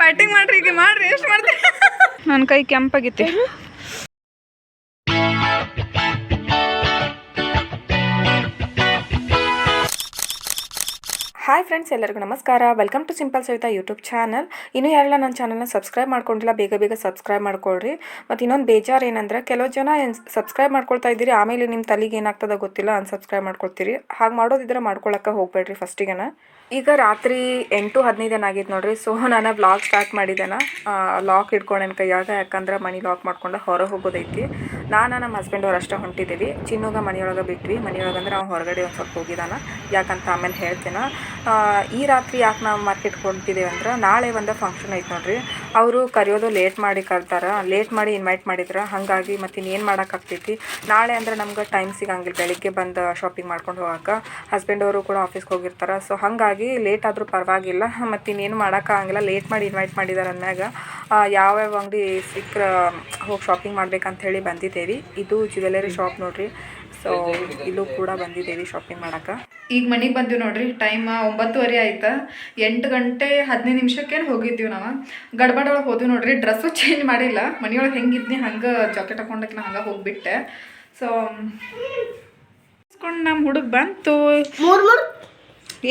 Fighting ಮಾಡ್ರಿ ಈಗ ಮಾಡ್ರಿ ಎಷ್ಟು ಮಾಡ್ತೀರಿ? ನನ್ನ ಕೈ ಕೆಂಪಾಗಿತ್ತು. ಹಾಯ್ ಫ್ರೆಂಡ್ಸ್ ಎಲ್ಲರಿಗೂ ನಮಸ್ಕಾರ. Welcome to simple Savita YouTube channel ಇನ್ನೂ ಯಾರೆಲ್ಲ ನನ್ನ ಚಾನಲ್ನ ಸಬ್ಸ್ಕ್ರೈಬ್ ಮಾಡ್ಕೊಂಡಿಲ್ಲ, ಬೇಗ ಬೇಗ ಸಬ್ಸ್ಕ್ರೈಬ್ ಮಾಡ್ಕೊಳ್ರಿ. ಮತ್ತು ಇನ್ನೊಂದು ಬೇಜಾರು ಏನಂದ್ರೆ, ಕೆಲವು ಜನ ಸಬ್ಸ್ಕ್ರೈಬ್ ಮಾಡ್ಕೊಳ್ತಾ ಇದ್ದೀರಿ, ಆಮೇಲೆ ನಿಮ್ಮ ತಲೆಗೆ ಏನಾಗ್ತದ ಗೊತ್ತಿಲ್ಲ ಅನ್ಸಬ್ಸ್ಕ್ರೈಬ್ ಮಾಡ್ಕೊಳ್ತೀರಿ. ಹಾಗೆ ಮಾಡೋದಿದ್ರೆ ಮಾಡ್ಕೊಳಕ್ಕೆ ಹೋಗ್ಬೇಡ್ರಿ ಫಸ್ಟಿಗೆನ ಈಗ ರಾತ್ರಿ ಎಂಟು ಹದಿನೈದು ಆಗಿತ್ತು ನೋಡ್ರಿ ಸೊ ನಾನು ಬ್ಲಾಗ್ ಸ್ಟಾರ್ಟ್ ಮಾಡಿದ್ದೇನೆ. ಲಾಕ್ ಹಿಡ್ಕೊಂಡೇನು ಕೈಯಾಗ, ಯಾಕಂದ್ರೆ ಮನಿ ಲಾಕ್ ಮಾಡ್ಕೊಂಡು ಹೊರಗೆ ಹೋಗೋದೈತಿ. ನಾನು ನಮ್ಮ ಹಸ್ಬೆಂಡ್ ಅವ್ರು ಅಷ್ಟೇ ಹೊಂಟಿದ್ದೀವಿ ಚಿನ್ನೋಗ ಮನೆಯೊಳಗೆ ಬಿಟ್ವಿ. ಮನೆಯೊಳಗೆ ಅಂದ್ರೆ ಅವ್ನು ಹೊರಗಡೆ ಒಂದು ಸ್ವಲ್ಪ ಹೋಗಿದ್ದಾನ ಯಾಕಂತ ಆಮೇಲೆ ಹೇಳ್ತೇನೆ. ಈ ರಾತ್ರಿ ಯಾಕೆ ನಾವು ಮಾರ್ಕೆಟ್ಗೆ ಹೊಂಟಿದ್ದೇವೆ ಅಂದ್ರೆ ನಾಳೆ ಒಂದು ಫಂಕ್ಷನ್ ಐತೆ ನೋಡ್ರಿ. ಅವರು ಕರೆಯೋದು ಲೇಟ್ ಮಾಡಿ ಕರ್ತಾರ. ಲೇಟ್ ಮಾಡಿ ಇನ್ವೈಟ್ ಮಾಡಿದ್ರೆ. ಹಾಗಾಗಿ ಮತ್ತು ಇನ್ನೇನು ಮಾಡೋಕ್ಕಾಗ್ತೈತಿ ನಾಳೆ ಅಂದ್ರೆ ನಮ್ಗೆ ಟೈಮ್ ಸಿಗಂಗಿಲ್ಲ. ಬೆಳಿಗ್ಗೆ ಬಂದು ಶಾಪಿಂಗ್ ಮಾಡ್ಕೊಂಡು ಹೋಗಕ್ಕೆ ಹಸ್ಬೆಂಡ್ ಅವರು ಕೂಡ ಆಫೀಸ್ಗೆ ಹೋಗಿರ್ತಾರೆ. ಸೊ ಹಾಗಾಗಿ ಲೇಟ್ ಆದರೂ ಪರವಾಗಿಲ್ಲ. ಮತ್ತು ಇನ್ನೇನು ಮಾಡೋಕ್ಕಾಗಂಗಿಲ್ಲ ಲೇಟ್ ಮಾಡಿ ಇನ್ವೈಟ್ ಮಾಡಿದಾರೆ ಅಂದಾಗ ಯಾವ್ಯಾವ ಅಂಗಡಿ ಸಿಕ್ಕರೆ ಹೋಗಿ ಶಾಪಿಂಗ್ ಮಾಡ್ಬೇಕಂತ ಹೇಳಿ ಬಂದಿದ್ದೇವೆ. ಇದು ಜ್ಯುವೆಲರಿ ಶಾಪ್ ನೋಡ್ರಿ. ಸೊ ಇಲ್ಲೂ ಕೂಡ ಬಂದಿದ್ದೇವೆ ಶಾಪಿಂಗ್ ಮಾಡಕ್ಕೆ. ಈಗ ಮನೆಗೆ ಬಂದೀವಿ ನೋಡ್ರಿ. ಟೈಮ್ ಒಂಬತ್ತುವರೆ ಆಯ್ತಾ. ಎಂಟು ಗಂಟೆ ಹದಿನೈದು ನಿಮಿಷಕ್ಕೇನು ಹೋಗಿದ್ದೀವಿ ನಾವು? ಗಡ್ಬಡ ಒಳಗೆ ಹೋದ್ವಿ ನೋಡ್ರಿ. ಡ್ರೆಸ್ಸು ಚೇಂಜ್ ಮಾಡಿಲ್ಲ. ಮನೆಯೊಳಗೆ ಹೆಂಗಿದ್ನಿ ಹಂಗೆ ಜಾಕೆಟ್ ಹಾಕೊಂಡಕ್ಕೆ ಹಂಗೆ ಹೋಗ್ಬಿಟ್ಟೆ. ಸೊ ಇಸ್ಕೊಂಡು ನಮ್ಮ ಹುಡುಗ ಬಂತು. ಮೂರ್ ಮೂರ್.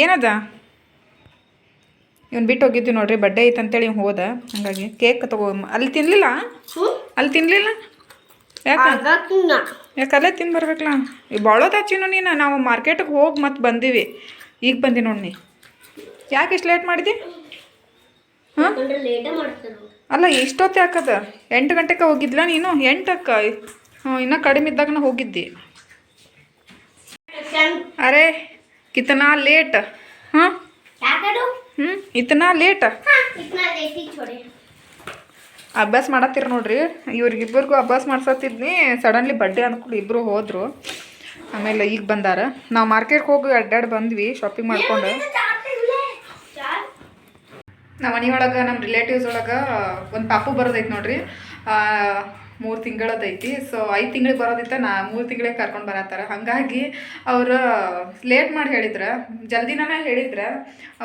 ಏನದ? ಇವ್ನು ಬಿಟ್ಟು ಹೋಗಿದ್ವಿ ನೋಡ್ರಿ. ಬಡ್ಡೆ ಐತಂತೇಳಿ ಹೋದ. ಹಂಗಾಗಿ ಕೇಕ್ ತಗೋ ಅಲ್ಲಿ ತಿನ್ಲಿಲ್ಲ? ಅಲ್ಲಿ ತಿನ್ಲಿಲ್ಲ? ಯಾಕೆ? ಅಲ್ಲೇ ತಿಂದು ಬರ್ಬೇಕಲ್ಲ ಈ ಹಚ್ಚಿನು ನೀನು ನಾವು ಮಾರ್ಕೆಟಿಗೆ ಹೋಗಿ ಮತ್ತೆ ಬಂದೀವಿ. ಈಗ ಬಂದಿ ನೋಡಿ ನೀ. ಯಾಕೆ ಇಷ್ಟು ಲೇಟ್ ಮಾಡಿದಿ? ಹಾಂ? ಅಲ್ಲ ಇಷ್ಟೊತ್ತು ಯಾಕದ? ಎಂಟು ಗಂಟೆಗೆ ಹೋಗಿದ್ಲ ನೀನು? ಎಂಟಕ್ಕೆ? ಹ್ಞೂ ಇನ್ನೂ ಕಡಿಮೆ ಇದ್ದಾಗ ಹೋಗಿದ್ದಿ. ಅರೆ ಕಿತನಾ ಲೇಟ್ ಹಾಂ? ಹ್ಞೂ ಇತನಾ ಲೇಟ್ ಅಭ್ಯಾಸ ಮಾಡತ್ತೀರ ನೋಡ್ರಿ. ಇವ್ರಿಗಿಬ್ಬರಿಗೂ ಅಭ್ಯಾಸ ಮಾಡ್ಸತ್ತಿದ್ನಿ. ಸಡನ್ಲಿ ಬಡ್ಡೆ ಅಂದ್ಕೊಂಡು ಇಬ್ಬರು ಹೋದರು. ಆಮೇಲೆ ಈಗ ಬಂದಾರ. ನಾವು ಮಾರ್ಕೆಟ್ಗೆ ಹೋಗಿ ಅಡ್ಡಾಡಿ ಬಂದ್ವಿ ಶಾಪಿಂಗ್ ಮಾಡ್ಕೊಂಡು. ನಮ್ಮ ಮನೆಯೊಳಗೆ ನಮ್ಮ ರಿಲೇಟಿವ್ಸ್ ಒಳಗೆ ಒಂದು ಪಾಪು ಬರೋದೈತೆ ನೋಡ್ರಿ. ಮೂರು ತಿಂಗಳದೈತಿ. ಸೊ ಐದು ತಿಂಗಳಿಗೆ ಬರೋದಿತ್ತ ನಾ ಮೂರು ತಿಂಗಳಿಗೆ ಕರ್ಕೊಂಡು ಬರತ್ತಾರ. ಹಾಗಾಗಿ ಅವರು ಲೇಟ್ ಮಾಡಿ ಹೇಳಿದ್ರೆ ಜಲ್ದಿನೇ ಹೇಳಿದ್ರೆ,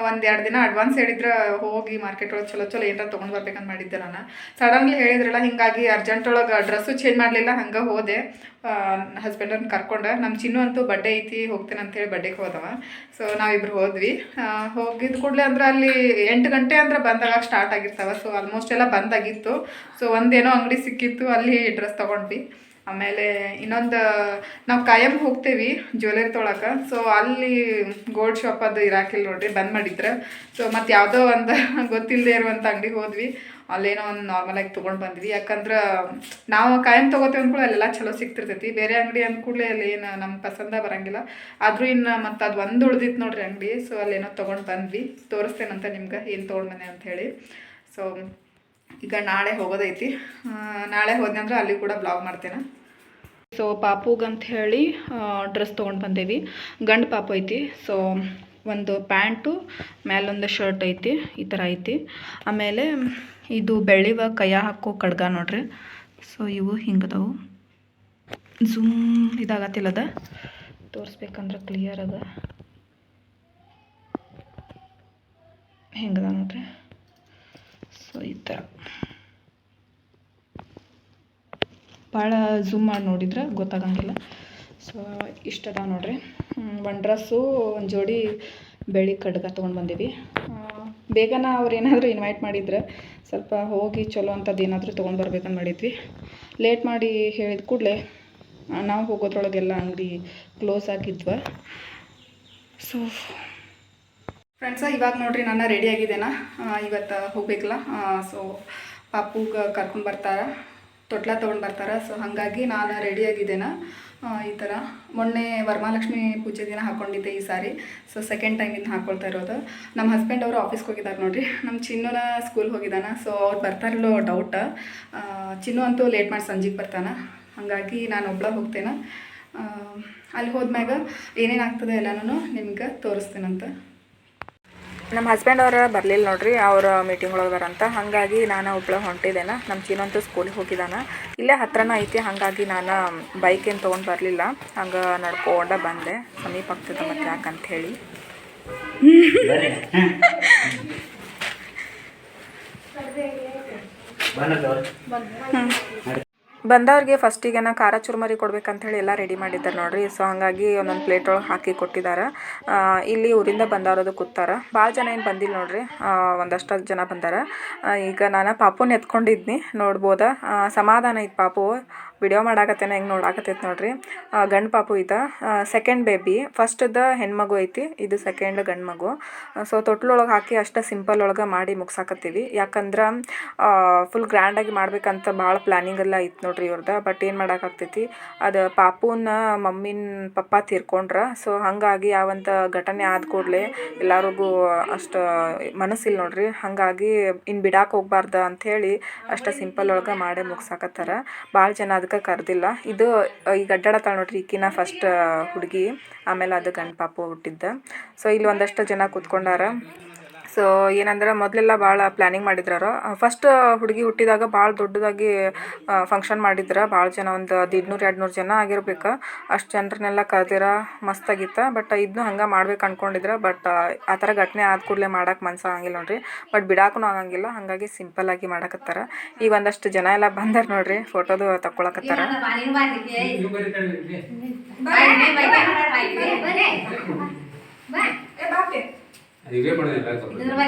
ಒಂದು ಎರಡು ದಿನ ಅಡ್ವಾನ್ಸ್ ಹೇಳಿದ್ರೆ, ಹೋಗಿ ಮಾರ್ಕೆಟ್ ಒಳಗೆ ಚಲೋ ಚಲೋ ಏನಾರ ತೊಗೊಂಡು ಬರ್ಬೇಕಂತ ಮಾಡಿದ್ದೆ ನಾನು. ಸಡನ್ಲಿ ಹೇಳಿದ್ರಲ್ಲ, ಹಿಂಗಾಗಿ ಅರ್ಜೆಂಟ್ ಒಳಗೆ ಡ್ರೆಸ್ಸು ಚೇಂಜ್ ಮಾಡಲಿಲ್ಲ, ಹಂಗೆ ಹೋದೆ. ಹಸ್ಬೆಂಡನ್ನ ಕರ್ಕೊಂಡೆ ನಮ್ಮ ಚಿನ್ನು ಅಂತೂ ಬಡ್ಡೆ ಐತಿ, ಹೋಗ್ತೇನೆ ಅಂತೇಳಿ ಬಡ್ಡೆಗೆ ಹೋದವ. ಸೊ ನಾವಿಬ್ರು ಹೋದ್ವಿ. ಹೋಗಿದ್ ಕೂಡಲೇ ಅಂದ್ರೆ ಅಲ್ಲಿ ಎಂಟು ಗಂಟೆ ಅಂದ್ರೆ ಬಂದಾಗ ಸ್ಟಾರ್ಟ್ ಆಗಿರ್ತಾವ. ಸೊ ಆಲ್ಮೋಸ್ಟ್ ಎಲ್ಲ ಬಂದಾಗಿತ್ತು. ಸೊ ಒಂದೇನೋ ಅಂಗಡಿ ಸಿಕ್ಕಿತ್ತು, ಅಲ್ಲಿ ಡ್ರೆಸ್ ತೊಗೊಂಡ್ವಿ. ಆಮೇಲೆ ಇನ್ನೊಂದು, ನಾವು ಕಾಯಂ ಹೋಗ್ತೇವಿ ಜ್ಯುವೆಲರಿ ತೊಳಕ. ಸೊ ಅಲ್ಲಿ ಗೋಲ್ಡ್ ಶಾಪ್ ಅದು ಇರಾಕಿಲ್ಲ ನೋಡ್ರಿ, ಬಂದ್ ಮಾಡಿದ್ರೆ. ಸೊ ಮತ್ತು ಯಾವುದೋ ಒಂದು ಗೊತ್ತಿಲ್ಲದೆ ಇರುವಂಥ ಅಂಗಡಿಗೆ ಹೋದ್ವಿ. ಅಲ್ಲೇನೋ ಒಂದು ನಾರ್ಮಲಾಗಿ ತೊಗೊಂಡು ಬಂದ್ವಿ. ಯಾಕಂದ್ರೆ ನಾವು ಕಾಯಂ ತೊಗೋತೀವಿ ಅಂದ್ಕೂಡ ಅಲ್ಲೆಲ್ಲ ಚಲೋ ಸಿಗ್ತಿರ್ತೈತಿ ಬೇರೆ ಅಂಗಡಿ ಅಂದ್ಕೂಡಲೇ ಅಲ್ಲಿ ಏನು ನಮ್ಮ ಪಸಂದ ಬರಂಗಿಲ್ಲ. ಆದರೂ ಇನ್ನು ಮತ್ತು ಅದು ಒಂದು ಉಳ್ದಿತ್ತು ನೋಡ್ರಿ ಅಂಗಡಿ. ಸೊ ಅಲ್ಲೇನೋ ತೊಗೊಂಡು ಬಂದ್ವಿ. ತೋರಿಸ್ತೇನಂತ ನಿಮ್ಗೆ ಏನು ತೊಗೊಂಡು ಅಂತ ಹೇಳಿ. ಸೊ ಈಗ ನಾಳೆ ಹೋಗೋದೈತಿ. ನಾಳೆ ಹೋದ್ನಂದ್ರೆ ಅಲ್ಲಿ ಕೂಡ ಬ್ಲಾಗ್ ಮಾಡ್ತೇನೆ. ಸೊ ಪಾಪುಗಂತ ಹೇಳಿ ಡ್ರೆಸ್ ತೊಗೊಂಡು ಬಂದೇವಿ. ಗಂಡು ಪಾಪು ಐತಿ. ಸೊ ಒಂದು ಪ್ಯಾಂಟು ಮೇಲೊಂದು ಶರ್ಟ್ ಐತಿ. ಈ ಥರ ಐತಿ. ಆಮೇಲೆ ಇದು ಬೆಳ್ಳಿವ ಕೈಯ ಹಾಕೋ ಖಡ್ಗ ನೋಡ್ರಿ. ಸೊ ಇವು ಹಿಂಗದವು. ಝೂಮ್ ಇದಾಗತ್ತಿಲ್ಲದ ತೋರಿಸ್ಬೇಕಂದ್ರೆ ಕ್ಲಿಯರ್ ಅದ. ಹೆಂಗದ ನೋಡ್ರಿ. ಸೊ ಈ ಥರ ಭಾಳ ಝೂಮ್ ಮಾಡಿ ನೋಡಿದ್ರೆ ಗೊತ್ತಾಗಂಗಿಲ್ಲ. ಸೊ ಇಷ್ಟದ ನೋಡ್ರಿ. ಒಂದು ಡ್ರೆಸ್ಸು ಒಂದು ಜೋಡಿ ಬೆಳ್ಳಿ ಖಡ್ಗ ತೊಗೊಂಡು ಬಂದೀವಿ. ಬೇಗನ ಅವ್ರು ಏನಾದರೂ ಇನ್ವೈಟ್ ಮಾಡಿದ್ರೆ ಸ್ವಲ್ಪ ಹೋಗಿ ಚಲೋ ಅಂಥದ್ದು ಏನಾದರೂ ತೊಗೊಂಡು ಬರ್ಬೇಕಂತ ಮಾಡಿದ್ವಿ. ಲೇಟ್ ಮಾಡಿ ಹೇಳಿದ ಕೂಡಲೇ ನಾವು ಹೋಗೋದ್ರೊಳಗೆಲ್ಲ ಅಂಗಡಿ ಕ್ಲೋಸ್ ಆಗಿದ್ವ. ಸೊ ಫ್ರೆಂಡ್ಸ ಇವಾಗ ನೋಡ್ರಿ ನಾನು ರೆಡಿ ಆಗಿದ್ದೇನಾ? ಇವತ್ತು ಹೋಗ್ಬೇಕಲ್ಲ? ಸೊ ಪಾಪುಗೆ ಕರ್ಕೊಂಡು ಬರ್ತಾರ. ತೊಟ್ಲ ತೊಗೊಂಡು ಬರ್ತಾರೆ. ಸೊ ಹಾಗಾಗಿ ನಾನು ರೆಡಿಯಾಗಿದ್ದೇನೆ ಈ ಥರ ಮೊನ್ನೆ ವರಮಹಾಲಕ್ಷ್ಮಿ ಪೂಜೆ ದಿನ ಹಾಕ್ಕೊಂಡಿದ್ದೆ ಈ ಸಾರಿ. ಸೊ ಸೆಕೆಂಡ್ ಟೈಮ್ ಇದನ್ನ ಹಾಕ್ಕೊಳ್ತಾ ಇರೋದು. ನಮ್ಮ ಹಸ್ಬೆಂಡ್ ಅವರು ಆಫೀಸ್ಗೆ ಹೋಗಿದ್ದಾರೆ ನೋಡಿರಿ. ನಮ್ಮ ಚಿನ್ನುನ ಸ್ಕೂಲ್ ಹೋಗಿದ್ದಾನೆ ಸೊ ಅವ್ರು ಬರ್ತಾರಿಲ್ಲೋ ಡೌಟ್ ಚಿನ್ನು ಅಂತೂ ಲೇಟ್ ಮಾಡಿ ಸಂಜೆಗೆ ಬರ್ತಾನೆ. ಹಾಗಾಗಿ ನಾನು ಒಬ್ಳ ಹೋಗ್ತೇನೆ. ಅಲ್ಲಿ ಹೋದ್ಮ್ಯಾಗ ಏನೇನು ಆಗ್ತದೆ ಎಲ್ಲನೂ ನಿಮ್ಗೆ ತೋರಿಸ್ತೇನಂತ. ನಮ್ಮ ಹಸ್ಬೆಂಡ್ ಅವರ ಬರಲಿಲ್ಲ ನೋಡ್ರಿ ಅವ್ರ ಮೀಟಿಂಗ್ ಒಳಗೆ ಬರಂತ ಹಾಗಾಗಿ ನಾನು ಒಬ್ಳು ಹೊಂಟಿದ್ದೇನೆ ನಮ್ಮ ಚೀನಂತೂ ಸ್ಕೂಲಿಗೆ ಹೋಗಿದ್ದಾನೆ ಇಲ್ಲೇ ಹತ್ರನ ಐತಿ ಹಾಗಾಗಿ ನಾನು ಬೈಕ್ ಏನು ತೊಗೊಂಡು ಬರಲಿಲ್ಲ. ಹಂಗೆ ನಡ್ಕೊಂಡ ಬಂದೆ. ಸಮೀಪ ಆಗ್ತದೆ ಮತ್ತೆ ಯಾಕಂತ ಹೇಳಿ ಬಂದವ್ರಿಗೆ ಫಸ್ಟಿಗೆ ನಾ ಖಾರ ಚುರ್ಮರಿ ಕೊಡ್ಬೇಕಂತ ಹೇಳಿ ಎಲ್ಲ ರೆಡಿ ಮಾಡಿದ್ದಾರೆ ನೋಡ್ರಿ. ಸೊ ಹಾಗಾಗಿ ಒಂದೊಂದು ಪ್ಲೇಟ್ ಒಳಗೆ ಹಾಕಿ ಕೊಟ್ಟಿದ್ದಾರೆ. ಇಲ್ಲಿ ಊರಿಂದ ಬಂದವರದು ಕೂತಾರ. ಭಾಳ ಜನ ಏನು ಬಂದಿಲ್ಲ ನೋಡ್ರಿ. ಒಂದಷ್ಟು ಜನ ಬಂದಾರ. ಈಗ ನಾನು ಪಾಪುನ ಎತ್ಕೊಂಡಿದ್ನಿ. ನೋಡ್ಬೋದ? ಸಮಾಧಾನ ಐತೆ ಪಾಪು. ವಿಡಿಯೋ ಮಾಡಾಕತ್ತೇನೆ, ಹೆಂಗೆ ನೋಡಾಕತ್ತೈತೆ ನೋಡ್ರಿ. ಗಂಡು ಪಾಪು ಇದ ಸೆಕೆಂಡ್ ಬೇಬಿ ಫಸ್ಟ್ದ ಹೆಣ್ಮಗು ಐತಿ, ಇದು ಸೆಕೆಂಡ್ ಗಂಡು ಮಗು ಸೊ ತೊಟ್ಲೊಳಗೆ ಹಾಕಿ ಅಷ್ಟು ಸಿಂಪಲ್ ಒಳಗೆ ಮಾಡಿ ಮುಗ್ಸಾಕತ್ತೀವಿ. ಯಾಕಂದ್ರೆ ಫುಲ್ ಗ್ರ್ಯಾಂಡಾಗಿ ಮಾಡ್ಬೇಕಂತ ಭಾಳ ಪ್ಲ್ಯಾನಿಂಗ್ ಎಲ್ಲ ಐತಿ ನೋಡ್ರಿ ಇವ್ರದ್ದು ಬಟ್ ಏನು ಮಾಡೋಕ್ಕಾಗ್ತೈತಿ ಅದು ಪಾಪುನ ಮಮ್ಮಿನ ಪಪ್ಪ ತೀರ್ಕೊಂಡ್ರ. ಸೊ ಹಾಗಾಗಿ ಯಾವಂಥ ಘಟನೆ ಆದ ಕೂಡಲೇ ಎಲ್ಲರಿಗೂ ಅಷ್ಟು ಮನಸ್ಸಿಲ್ಲ ನೋಡ್ರಿ. ಹಾಗಾಗಿ ಇನ್ನು ಬಿಡಾಕೆ ಹೋಗ್ಬಾರ್ದು ಅಂಥೇಳಿ ಅಷ್ಟು ಸಿಂಪಲ್ ಒಳಗೆ ಮಾಡೇ ಮುಗ್ಸಾಕತ್ತಾರ. ಭಾಳ ಜನ ಅದಕ್ಕೆ ಕರೆದಿಲ್ಲ. ಇದು ಈಗ ಅಡ್ಡಾಡತ್ತಾಳ ನೋಡ್ರಿ, ಈಕಿನ ಫಸ್ಟ್ ಹುಡುಗಿ. ಆಮೇಲೆ ಅದು ಗಂಡ ಪಾಪು ಹುಟ್ಟಿದ್ದ. ಸೊ ಇಲ್ಲಿ ಒಂದಷ್ಟು ಜನ ಕೂತ್ಕೊಂಡಾರ. ಸೊ ಏನಂದ್ರೆ ಮೊದಲೆಲ್ಲ ಭಾಳ ಪ್ಲ್ಯಾನಿಂಗ್ ಮಾಡಿದ್ರು ಫಸ್ಟ್ ಹುಡುಗಿ ಹುಟ್ಟಿದಾಗ ಭಾಳ ದೊಡ್ಡದಾಗಿ ಫಂಕ್ಷನ್ ಮಾಡಿದ್ರ. ಭಾಳ ಜನ ಒಂದು ದಿಡ್ನೂರು ಎರಡು ನೂರು ಜನ ಆಗಿರ್ಬೇಕು. ಅಷ್ಟು ಜನರನ್ನೆಲ್ಲ ಕರೆದಿರ ಮಸ್ತಾಗಿತ್ತು. ಬಟ್ ಇದನ್ನು ಹಂಗೆ ಮಾಡ್ಬೇಕು ಅಂದ್ಕೊಂಡಿದ್ರೆ ಬಟ್ ಆ ಥರ ಘಟನೆ ಆದ ಕೂಡಲೇ ಮಾಡಕ್ಕೆ ಮನ್ಸು ಆಗಂಗಿಲ್ಲ ನೋಡ್ರಿ. ಬಟ್ ಬಿಡಾಕೂ ಆಗಂಗಿಲ್ಲ. ಹಾಗಾಗಿ ಸಿಂಪಲ್ಲಾಗಿ ಮಾಡಕತ್ತಾರ. ಈ ಒಂದಷ್ಟು ಜನ ಎಲ್ಲ ಬಂದಾರ ನೋಡ್ರಿ. ಫೋಟೋದು ತಕೊಳಕತ್ತಾರ ಇವೇ ಮಾಡೋದಿಲ್ಲ ಸ್ವಲ್ಪ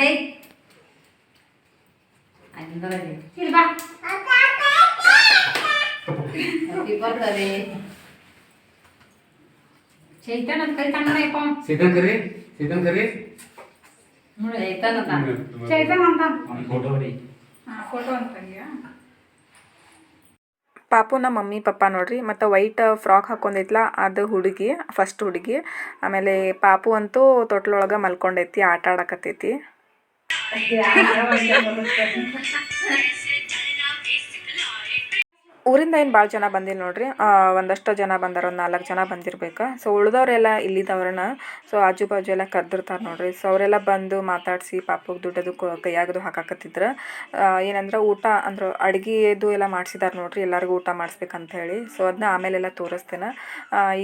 ಚೈತನ್ ಅಂತ ಕರಿತಾನ ಯಪ್ಪ ಸೀತನ್ ಕರಿ ಸೀತನ್ ಕರಿ ಚೈತನ್ ಅಂತ ಚೈತನ್ ಅಂತ ಫೋಟೋ ಹೊಡಿ ಫೋಟೋ ಅಂತ ಪಾಪುನ ಮಮ್ಮಿ, ಪಪ್ಪ ನೋಡ್ರಿ. ಮತ್ತು ವೈಟ್ ಫ್ರಾಕ್ ಹಾಕೊಂಡೈತ್ಲ ಅದು ಹುಡುಗಿ ಫಸ್ಟ್ ಹುಡುಗಿ. ಆಮೇಲೆ ಪಾಪು ಅಂತೂ ತೊಟ್ಲೊಳಗೆ ಮಲ್ಕೊಂಡೈತಿ, ಆಟ ಆಡಕತ್ತೈತಿ. ಊರಿಂದ ಏನು ಭಾಳ ಜನ ಬಂದಿಲ್ಲ ನೋಡ್ರಿ. ಒಂದಷ್ಟು ಜನ ಬಂದಾರ, ಒಂದು ನಾಲ್ಕು ಜನ ಬಂದಿರ್ಬೇಕು. ಸೊ ಉಳ್ದವ್ರೆಲ್ಲ ಇಲ್ಲಿದ್ದವ್ರನ್ನ ಸೊ ಆಜು ಬಾಜು ಎಲ್ಲ ಕರೆದಿರ್ತಾರೆ ನೋಡ್ರಿ. ಸೊ ಅವರೆಲ್ಲ ಬಂದು ಮಾತಾಡಿಸಿ, ಪಾಪಗೆ ದುಡ್ಡದು ಕೈಯಾಗದು ಹಾಕಾಕತ್ತಿದ್ರು. ಏನಂದ್ರೆ ಊಟ ಅಂದ್ರೆ, ಅಡುಗೆದು ಎಲ್ಲ ಮಾಡಿಸಿದಾರೆ ನೋಡ್ರಿ. ಎಲ್ಲರಿಗೂ ಊಟ ಮಾಡಿಸ್ಬೇಕಂತ ಹೇಳಿ ಸೊ ಅದನ್ನ ಆಮೇಲೆಲ್ಲ ತೋರಿಸ್ತೇನೆ.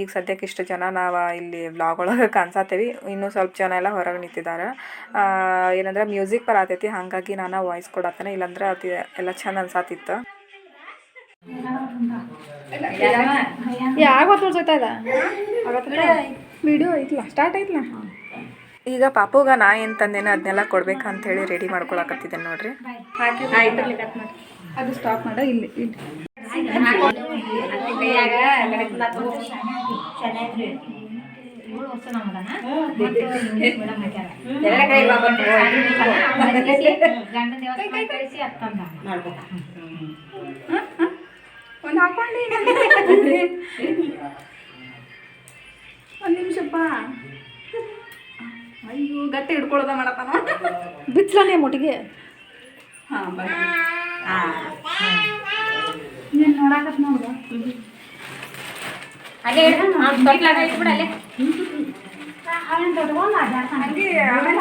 ಈಗ ಸದ್ಯಕ್ಕೆ ಇಷ್ಟು ಜನ ನಾವು ಇಲ್ಲಿ ವ್ಲಾಗ್ ಒಳಗೆ ಕಾಣಿಸತ್ತೇವಿ ಇನ್ನೂ ಸ್ವಲ್ಪ ಜನ ಎಲ್ಲ ಹೊರಗೆ ನಿಂತಿದ್ದಾರೆ ಏನಂದ್ರೆ, ಮ್ಯೂಸಿಕ್ ಬರತೈತಿ. ಹಾಗಾಗಿ ನಾನು ವಾಯ್ಸ್ ಕೊಡತ್ತೇನೆ ಇಲ್ಲಾಂದ್ರೆ ಅದು ಎಲ್ಲ ಚೆಂದ ಅನ್ಸಾತಿತ್ತು. ಇದ ವಿಡಿಯೋ ಐತ್ಲ ಸ್ಟಾರ್ಟ್ ಐತ್ಲ ಈಗ ಪಾಪುಗ ನಾ ಏನು ತಂದೇನ ಅದನ್ನೆಲ್ಲ ಕೊಡ್ಬೇಕಂತ ಹೇಳಿ ರೆಡಿ ಮಾಡ್ಕೊಳಕತ್ತಿದ್ದೆ ನೋಡ್ರಿ. ಅದು ಸ್ಟಾಪ್ ಮಾಡ ಇಲ್ಲಿ ಇಲ್ಲಿ. ಒಂದು ಹಾಕೊಂಡಿ ಒಂದು ನಿಮಿಷಪ್ಪ ಅಯ್ಯೋ ಗಟ್ಟಿ ಹಿಡ್ಕೊಳ್ಳೋದ ಮಾಡತ್ತಾನ ಬಿಚ್ಚಲೇ ಮುಟಿಗೆ. ಹಾಂ ನೀನು ನೋಡಾಕತ್ ನೋಡ್ದ ಅಲ್ಲೇ ತೊಟ್ಲಾಗ ದೊಡ್ಡ ಹಂಗೆ ಆಮೇಲೆ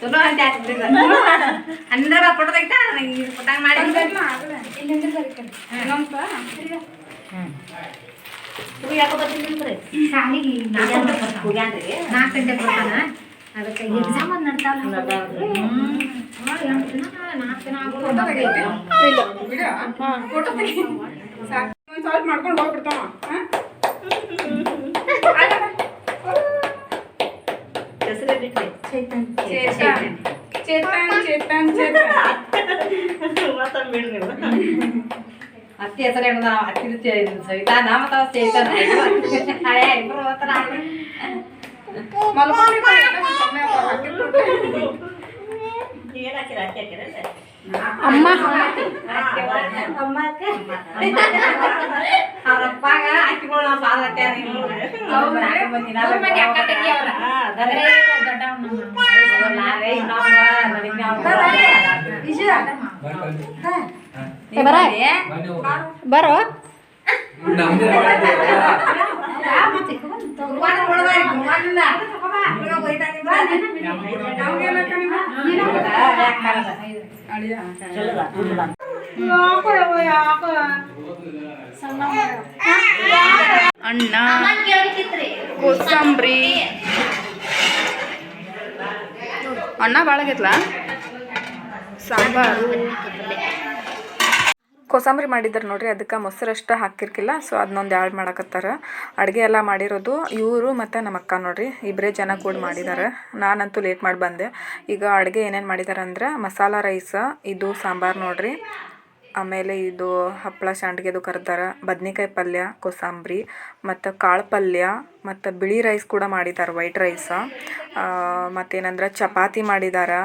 ಚಲೋ ಅಂತ ಆಗ್ತದೆ ಅಂದ್ರೆ ಫೋಟೋ ತೆಗಿತಾ ಫೋಟೋ ಮಾಡಿ ಶಾಲಿಗೆ ನಾಲ್ಕು ಗಂಟೆ ಬರ್ತಾನ ಅದಕ್ಕೆ ಎಕ್ಸಾಮ್ ಒಂದು ನಡ್ತಾವಲ್ಲ ನಾಲ್ಕು ದಿನ ಫೋಟೋ ತೆಗೈತಿ ಇಲ್ಲ ವಿಡಿಯೋ ಫೋಟೋ ತೆಗಿ ಸಾಕು ಒಂದು ಸಾಲ್ಟ್ ಮಾಡ್ಕೊಂಡು ಹೋಗ್ಬಿಡ್ತಾವ ಹಾಂ ಚೈತನ್ ಚೇತನ್ ಚೇತನ್ ಚೇತನ್ ಚೇತನ್ ಅತ್ತಿ ಹೆಸರು ಹೇಳಿದ ಅತ್ತಿ ಸವಿತಾ ನಾಮ ತಾವ ಚೈತನ್ ಹಳೆ ಅಮ್ಮ. ಅವ್ರ. ಅಪ್ಪಾಗ ಅಕ್ಕಿಗಳು ನಾವು ಸಾಲ ಅಕ್ಕ ತಂಗಿ ಅವ್ರ. ಅದ್ರೆ ದೊಡ್ಡವ್ನ ನಾವೇ ಬರೋ ಅಣ್ಣ ಕೋಸಂಬ್ರಿ. ಅಣ್ಣ ಭಾಳ ಸಾಂಬಾರು. ಕೋಸಂಬರಿ ಮಾಡಿದ್ದಾರೆ ನೋಡ್ರಿ, ಅದಕ್ಕೆ ಮೊಸರಷ್ಟು ಹಾಕಿರ್ಕಿಲ್ಲ ಸೊ ಅದನ್ನೊಂದು ಎರಡು ಮಾಡಕತ್ತಾರ. ಅಡುಗೆ ಎಲ್ಲ ಮಾಡಿರೋದು ಇವರು ಮತ್ತು ನಮ್ಮ ಅಕ್ಕ ನೋಡ್ರಿ ಇಬ್ಬರೇ ಜನ ಕೂಡ ಮಾಡಿದ್ದಾರೆ ನಾನಂತೂ ಲೇಟ್ ಮಾಡಿ ಬಂದೆ. ಈಗ ಅಡುಗೆ ಏನೇನು ಮಾಡಿದ್ದಾರೆ ಅಂದ್ರೆ, ಮಸಾಲ ರೈಸ, ಇದು ಸಾಂಬಾರು ನೋಡ್ರಿ, ಆಮೇಲೆ ಇದು ಹಪ್ಪಳ ಶಾಂಡ್ಗೆದು ಕರ್ದಾರ, ಬದ್ನಿಕಾಯಿ ಪಲ್ಯ, ಕೋಸಂಬರಿ, ಮತ್ತು ಕಾಳು ಪಲ್ಯ, ಮತ್ತು ಬಿಳಿ ರೈಸ್ ಕೂಡ ಮಾಡಿದ್ದಾರೆ ವೈಟ್ ರೈಸ ಮತ್ತೇನಂದ್ರೆ ಚಪಾತಿ ಮಾಡಿದ್ದಾರೆ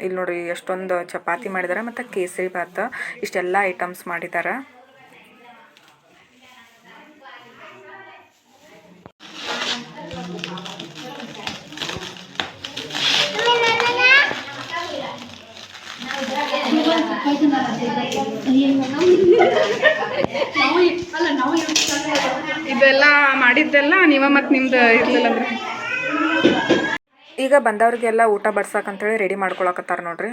ಇಲ್ಲಿ ನೋಡ್ರಿ ಎಷ್ಟೊಂದು ಚಪಾತಿ ಮಾಡಿದ್ದಾರೆ ಮತ್ತು ಕೇಸರಿ ಭಾತ್. ಇಷ್ಟೆಲ್ಲ ಐಟಮ್ಸ್ ಮಾಡಿದ್ದಾರೆ ಇದೆಲ್ಲ ಮಾಡಿದ್ದೆಲ್ಲ ನೀವ ಮತ್ತೆ ನಿಮ್ದು ಇರ್ಲಿಲ್ಲ ಅಂದ್ರೆ ಈಗ ಬಂದವ್ರಿಗೆಲ್ಲ ಊಟ ಬಡ್ಸಕ್ಕಂತೇಳಿ ರೆಡಿ ಮಾಡ್ಕೊಳಕತ್ತಾರ ನೋಡ್ರಿ.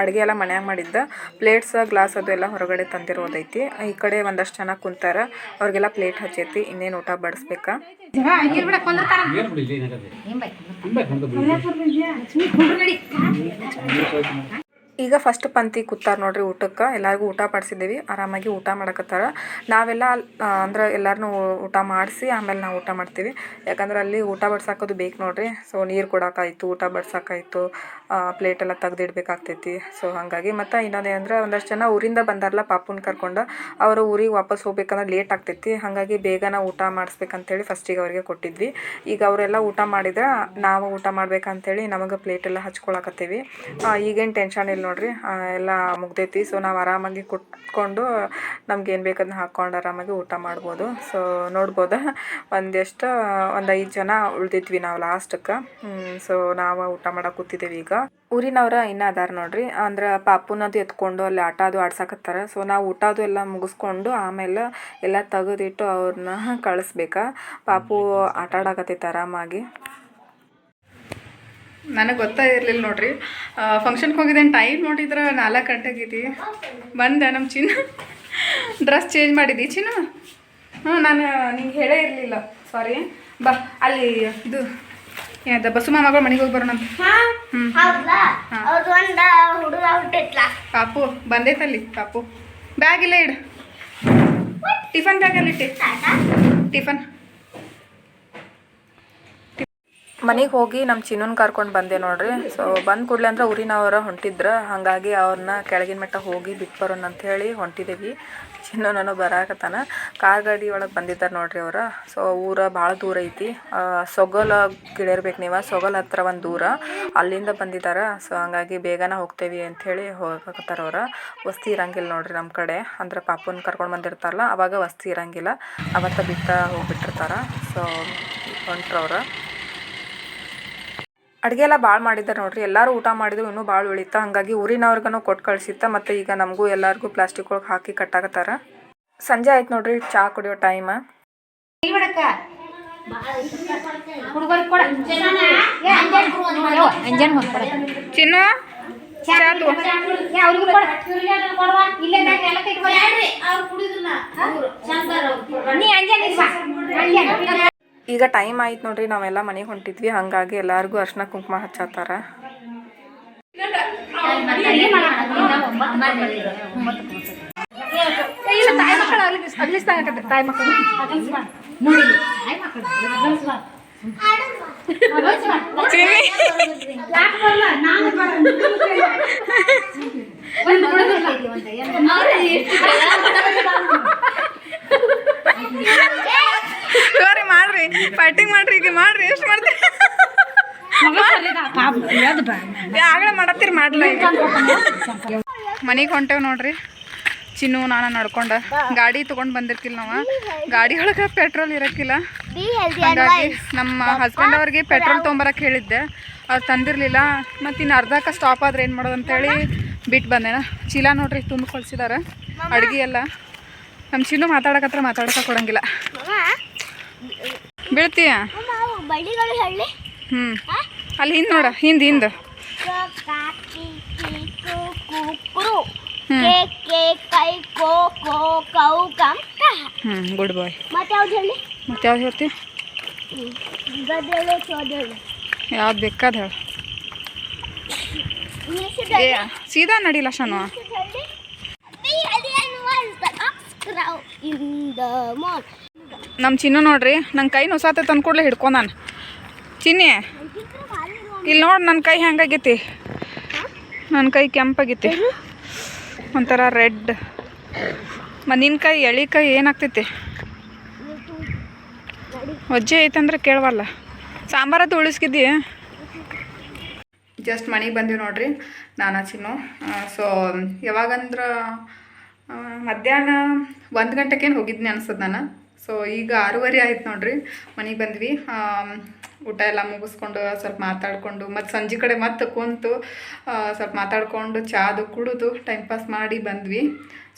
ಅಡುಗೆ ಎಲ್ಲ ಮನ್ಯಾಗ ಮಾಡಿದ್ದ. ಪ್ಲೇಟ್ಸ್ ಗ್ಲಾಸ್ ಅದು ಎಲ್ಲ ಹೊರಗಡೆ ತಂದಿರೋದೈತಿ. ಈ ಕಡೆ ಒಂದಷ್ಟು ಜನ ಕುಂತಾರ. ಅವ್ರಿಗೆಲ್ಲ ಪ್ಲೇಟ್ ಹಚ್ಚೈತಿ. ಇನ್ನೇನು ಊಟ ಬಡಿಸ್ಬೇಕಾ? ಈಗ ಫಸ್ಟ್ ಪಂಕ್ತಿ ಕೂತಾರ ನೋಡ್ರಿ ಊಟಕ್ಕೆ. ಎಲ್ಲರಿಗೂ ಊಟ ಮಾಡಿಸಿದ್ದೀವಿ. ಆರಾಮಾಗಿ ಊಟ ಮಾಡಕತ್ತಾರ. ನಾವೆಲ್ಲ ಅಂದ್ರೆ ಎಲ್ಲರನ್ನೂ ಊಟ ಮಾಡಿಸಿ ಆಮೇಲೆ ನಾವು ಊಟ ಮಾಡ್ತೀವಿ. ಯಾಕಂದ್ರೆ ಅಲ್ಲಿ ಊಟ ಬಡ್ಸಾಕೋದು ಬೇಕು ನೋಡ್ರಿ. ಸೊ ನೀರು ಕೊಡೋಕ್ಕಾಯ್ತು ಊಟ ಬಡ್ಸೋಕ್ಕಾಯ್ತು ಪ್ಲೇಟೆಲ್ಲ ತೆಗ್ದಿಡ್ಬೇಕಾಗ್ತೈತಿ. ಸೊ ಹಾಗಾಗಿ ಮತ್ತು ಇನ್ನೊಂದು ಏನಂದ್ರೆ ಒಂದಷ್ಟು ಜನ ಊರಿಂದ ಬಂದಾರಲ್ಲ ಪಾಪುನ ಕರ್ಕೊಂಡು ಅವರು ಊರಿಗೆ ವಾಪಸ್ ಹೋಗ್ಬೇಕಂದ್ರೆ ಲೇಟ್ ಆಗ್ತೈತಿ. ಹಾಗಾಗಿ ಬೇಗನ ಊಟ ಮಾಡಿಸ್ಬೇಕಂತೇಳಿ ಫಸ್ಟಿಗೆ ಅವರಿಗೆ ಕೊಟ್ಟಿದ್ವಿ. ಈಗ ಅವರೆಲ್ಲ ಊಟ ಮಾಡಿದ್ರೆ ನಾವು ಊಟ ಮಾಡ್ಬೇಕಂತೇಳಿ ನಮಗೆ ಪ್ಲೇಟೆಲ್ಲ ಹಚ್ಕೊಳಕತ್ತೀವಿ. ಈಗೇನು ಟೆನ್ಷನ್ ಇಲ್ಲ ನೋಡ್ರಿ. ಎಲ್ಲ ಮುಗ್ದೈತಿ. ಸೊ ನಾವು ಆರಾಮಾಗಿ ಕುಟ್ಕೊಂಡು ನಮ್ಗೆ ಏನು ಬೇಕದನ್ನ ಹಾಕ್ಕೊಂಡು ಆರಾಮಾಗಿ ಊಟ ಮಾಡ್ಬೋದು. ಸೊ ನೋಡ್ಬೋದು? ಒಂದೆಷ್ಟು ಒಂದು ಐದು ಜನ ಉಳ್ದಿದ್ವಿ ನಾವು ಲಾಸ್ಟಕ್ಕೆ ಸೊ ನಾವು ಊಟ ಮಾಡಕ್ಕೆ ಕೂತಿದ್ದೇವೆ ಈಗ. ಊರಿನವ್ರ ಇನ್ನೂ ಅದಾರ ನೋಡ್ರಿ. ಅಂದ್ರೆ ಪಾಪುನದು ಎತ್ಕೊಂಡು ಅಲ್ಲಿ ಆಟ ಅದು ಆಡ್ಸಕತ್ತಾರ. ಸೊ ನಾವು ಊಟ ಅದು ಎಲ್ಲ ಮುಗಿಸ್ಕೊಂಡು ಆಮೇಲೆ ಎಲ್ಲ ತೆಗೆದಿಟ್ಟು ಅವ್ರನ್ನ ಕಳಿಸ್ಬೇಕಾ? ಪಾಪು ಆಟ ಆಡಕತ್ತೈತೆ ಆರಾಮಾಗಿ. ನನಗೆ ಗೊತ್ತಾ ಇರಲಿಲ್ಲ ನೋಡ್ರಿ. ಫಂಕ್ಷನ್ಗೆ ಹೋಗಿದ್ದೇನೆ ಟೈಮ್ ನೋಡಿದ್ರೆ ನಾಲ್ಕು ಗಂಟೆಗಿದ್ದಿ ಬಂದೆ ನಮ್ಮ ಚಿನ್ನ. ಡ್ರೆಸ್ ಚೇಂಜ್ ಮಾಡಿದ್ದಿ ಚಿನ್ನ? ಹ್ಞೂ ನಾನು ನಿಂಗೆ ಹೇಳೇ ಇರಲಿಲ್ಲ. ಸಾರಿ ಬಾ ಅಲ್ಲಿ ಇದು ಏನದ ಬಸ್ಸು ಮಾಮಗಳು ಮನೆಗೆ ಹೋಗಿ ಬರೋಣ ಪಾಪು ಬಂದೈತಲ್ಲಿ ಪಾಪು. ಬ್ಯಾಗ್ ಇಲ್ಲ ಇಡು. ಟಿಫನ್ ಬ್ಯಾಗಲ್ಲಿ ಇಟ್ಟಿ. ಟಿಫನ್. ಮನೆಗೆ ಹೋಗಿ ನಮ್ಮ ಚಿನ್ನನ ಕರ್ಕೊಂಡು ಬಂದೆ ನೋಡ್ರಿ. ಸೊ ಬಂದ ಕೂಡಲೇ ಅಂದ್ರೆ ಊರಿನವರ ಹೊಂಟಿದ್ರು. ಹಾಗಾಗಿ ಅವ್ರನ್ನ ಕೆಳಗಿನ ಮಟ್ಟ ಹೋಗಿ ಬಿಟ್ಟು ಬರೋಣ ಅಂತ ಹೇಳಿ ಹೊಂಟಿದ್ದೀವಿ ಚಿನ್ನು ನಾನು ಬರಾಕತ್ತಾನ. ಕಾರ್ ಗಾಡಿ ಒಳಗೆ ಬಂದಿದ್ದಾರೆ ನೋಡ್ರಿ ಅವ್ರು. ಸೊ ಊರ ಭಾಳ ದೂರ ಐತಿ. ಸೊಗಲ ಗಿಳಿರ್ಬೇಕು ನೀವು. ಸೊಗಲ್ ಹತ್ರ ಒಂದು ದೂರ. ಅಲ್ಲಿಂದ ಬಂದಿದ್ದಾರೆ ಸೊ ಹಂಗಾಗಿ ಬೇಗನ ಹೋಗ್ತೇವಿ ಅಂಥೇಳಿ ಹೋಗಕತ್ತಾರ ಅವ್ರು. ವಸ್ತಿ ಇರಂಗಿಲ್ಲ ನೋಡ್ರಿ ನಮ್ಮ ಕಡೆ. ಅಂದ್ರೆ ಪಾಪುನ ಕರ್ಕೊಂಡು ಬಂದಿರ್ತಾರಲ್ಲ, ಅವಾಗ ವಸ್ತಿ ಇರಂಗಿಲ್ಲ. ಅವತ್ತ ಬಿಟ್ಟ ಹೋಗ್ಬಿಟ್ಟಿರ್ತಾರೆ. ಸೊ ಹೊಂಟ್ರವ್ರು ಅಡುಗೆ ಎಲ್ಲ ಭಾಳ ಮಾಡಿದ್ದಾರೆ ನೋಡ್ರಿ. ಎಲ್ಲರೂ ಊಟ ಮಾಡಿದ್ರು ಇನ್ನೂ ಭಾಳ ಉಳಿತಾ. ಹಾಗಾಗಿ ಊರಿನವ್ರಿಗೂ ಕೊಟ್ಟು ಕಳಿಸಿತ್ತ ಮತ್ತು ಈಗ ನಮಗೂ ಎಲ್ಲರಿಗೂ ಪ್ಲಾಸ್ಟಿಕ್ ಒಳಗೆ ಹಾಕಿ ಕಟ್ಟಾಕತ್ತಾರ. ಸಂಜೆ ಆಯ್ತು ನೋಡ್ರಿ ಚಹಾ ಕುಡಿಯೋ ಟೈಮ್ ಚಿನ್ನು ನೀ? ಅಂಜನ್. ಈಗ ಟೈಮ್ ಆಯ್ತು ನೋಡ್ರಿ ನಾವೆಲ್ಲ ಮನೆಗೆ ಹೊಂಟಿದ್ವಿ ಹಾಗಾಗಿ ಎಲ್ಲರಿಗೂ ಅರ್ಶಿನ ಕುಂಕುಮ ಹಚ್ಚತ್ತಾರ ಸರಿ ಮಾಡ್ರಿ. ಫೈಟಿಂಗ್ ಮಾಡ್ರಿ ಈಗ ಮಾಡ್ರಿ ಎಷ್ಟು ಮಾಡ್ತೀರಿ? ಆಗಲೇ ಮಾಡತ್ತೀರಿ ಮಾಡ್ಲ. ಮನೆಗೆ ಹೊಂಟೇವ್ ನೋಡ್ರಿ. ಚಿನ್ನು ನಾನು ನಡ್ಕೊಂಡ. ಗಾಡಿ ತೊಗೊಂಡು ಬಂದಿರ್ತಿಲ್ಲ ನಾವು. ಗಾಡಿ ಒಳಗೆ ಪೆಟ್ರೋಲ್ ಇರಕ್ಕಿಲ್ಲ ಹಾಗಾಗಿ ನಮ್ಮ ಹಸ್ಬೆಂಡ್ ಅವ್ರಿಗೆ ಪೆಟ್ರೋಲ್ ತೊಗೊಂಬರಕ್ಕೆ ಹೇಳಿದ್ದೆ. ಅವ್ರು ತಂದಿರಲಿಲ್ಲ. ಮತ್ತು ಇನ್ನು ಅರ್ಧಕ್ಕೆ ಸ್ಟಾಪ್ ಆದ್ರೆ ಏನು ಮಾಡೋದು ಅಂತೇಳಿ ಬಿಟ್ಟು ಬಂದೇನ ಚೀಲ ನೋಡ್ರಿ ತುಂಬ ಕೊಳ್ಸಿದಾರ ಅಡುಗೆ ಎಲ್ಲ. ನಮ್ಮ ಚಿನ್ನು ಮಾತಾಡಕತ್ರ ಮಾತಾಡಕ ಕೊಡಂಗಿಲ್ಲ. ಬೀಳ್ತೀಯ? ಹ್ಞೂ ಅಲ್ಲಿ ಹಿಂದೆ ನೋಡ ಹಿಂದೆ ಹಿಂದೆ. ಕೆ ಕಂ ಹ್ಞೂ ಗುಡ್ ಬಾಯ್ ಮತ್ತೆ ಯಾವ್ದು ಹೇಳಿ? ಮತ್ತೆ ಯಾವ್ದು ಹೇಳ್ತಿ? ಯಾವ್ದು ಬೇಕಾದ ಹೇಳು. ಸೀದಾ ನಡಿಲ್ಲ ಶಾನು ನಮ್ಮ ಚಿನ್ನ ನೋಡ್ರಿ ನನ್ನ ಕೈ ತಂದ್ ಕೊಡ್ಲೇ ಹಿಡ್ಕೊಂಡಾನ ಚಿನ್ನೆ ಇಲ್ಲಿ ನೋಡಿ ನನ್ನ ಕೈ ಹೆಂಗಾಗೈತಿ ನನ್ನ ಕೈ ಕೆಂಪಾಗೈತಿ. ಒಂಥರ ರೆಡ್. ಮನಿನ ಕೈ ಎಳಿ ಕೈ ಏನಾಗ್ತೈತಿ? ಒಜ್ಜೆ ಐತಂದ್ರೆ ಕೇಳವಲ್ಲ. ಸಾಂಬಾರದ್ದು ಉಳಿಸ್ಕಿದ್ದಿ? ಜಸ್ಟ್ ಮನೆಗೆ ಬಂದೀವಿ ನೋಡ್ರಿ ನಾನು ಚಿನ್ನು. ಸೊ ಯಾವಾಗಂದ್ರೆ ಮಧ್ಯಾಹ್ನ ಒಂದು ಗಂಟೆಗೇನು ಹೋಗಿದ್ನಿ ಅನ್ಸದ್ ನಾನು. ಸೊ ಈಗ ಆರೂವರೆ ಆಯ್ತು ನೋಡ್ರಿ, ಮನೆಗೆ ಬಂದ್ವಿ. ಊಟ ಎಲ್ಲ ಮುಗಿಸ್ಕೊಂಡು ಸ್ವಲ್ಪ ಮಾತಾಡಿಕೊಂಡು, ಮತ್ತು ಸಂಜೆ ಕಡೆ ಮತ್ತೆ ಕುಂತು ಸ್ವಲ್ಪ ಮಾತಾಡಿಕೊಂಡು ಚಾದು ಕುಡಿದು ಟೈಮ್ ಪಾಸ್ ಮಾಡಿ ಬಂದ್ವಿ.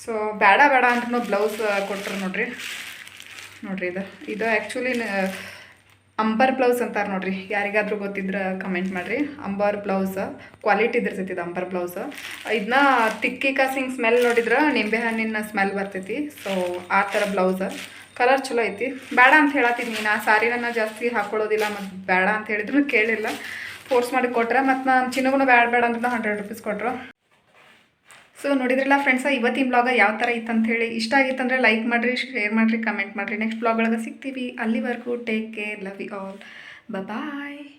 ಸೊ ಬೇಡ ಬೇಡ ಅಂದ್ರೂ ಬ್ಲೌಸ್ ಕೊಟ್ಟರು ನೋಡ್ರಿ. ನೋಡ್ರಿ ಇದು. ಇದು ಆ್ಯಕ್ಚುಲಿ ಅಂಬರ್ ಬ್ಲೌಸ್ ಅಂತಾರೆ ನೋಡ್ರಿ. ಯಾರಿಗಾದ್ರೂ ಗೊತ್ತಿದ್ರೆ ಕಮೆಂಟ್ ಮಾಡಿರಿ. ಅಂಬರ್ ಬ್ಲೌಸ್ ಕ್ವಾಲಿಟಿ ಇದಿರ್ತೈತಿ ಇದು ಅಂಬರ್ ಬ್ಲೌಸ್. ಇದನ್ನ ತಿಕ್ಕಿ ಕಾಸಿಂಗ್ ಸ್ಮೆಲ್ ನೋಡಿದ್ರೆ ನಿಂಬೆ ಹಣ್ಣಿನ ಸ್ಮೆಲ್ ಬರ್ತೈತಿ. ಸೊ ಆ ಥರ ಬ್ಲೌಸ್. ಕಲರ್ ಚಲೋ ಐತಿ. ಬೇಡ ಅಂತ ಹೇಳತ್ತೀನಿ ನಾ. ಸಾರಿನ ಜಾಸ್ತಿ ಹಾಕೊಳ್ಳೋದಿಲ್ಲ ಮತ್ತು ಬೇಡ ಅಂತ ಹೇಳಿದ್ರು ಕೇಳಿಲ್ಲ. ಫೋರ್ಸ್ ಮಾಡಿ ಕೊಟ್ರೆ ಮತ್ತು ನಾನು ಚಿನ್ನಗೂ ಬೇಡ ಬೇಡ ಅಂತ ಹಂಡ್ರೆಡ್ ರುಪೀಸ್ ಕೊಟ್ರು. ಸೊ ನೋಡಿದ್ರಲ್ಲ ಫ್ರೆಂಡ್ಸ ಇವತ್ತಿನ ಬ್ಲಾಗ ಯಾವ ಥರ ಹೇಳಿ ಇಷ್ಟ ಆಗಿತ್ತಂದರೆ ಲೈಕ್ ಮಾಡಿರಿ ಶೇರ್ ಮಾಡಿರಿ ಕಮೆಂಟ್ ಮಾಡಿರಿ. ನೆಕ್ಸ್ಟ್ ಬ್ಲಾಗ್ ಒಳಗೆ ಸಿಗ್ತೀವಿ. ಅಲ್ಲಿವರೆಗೂ take care love you all bye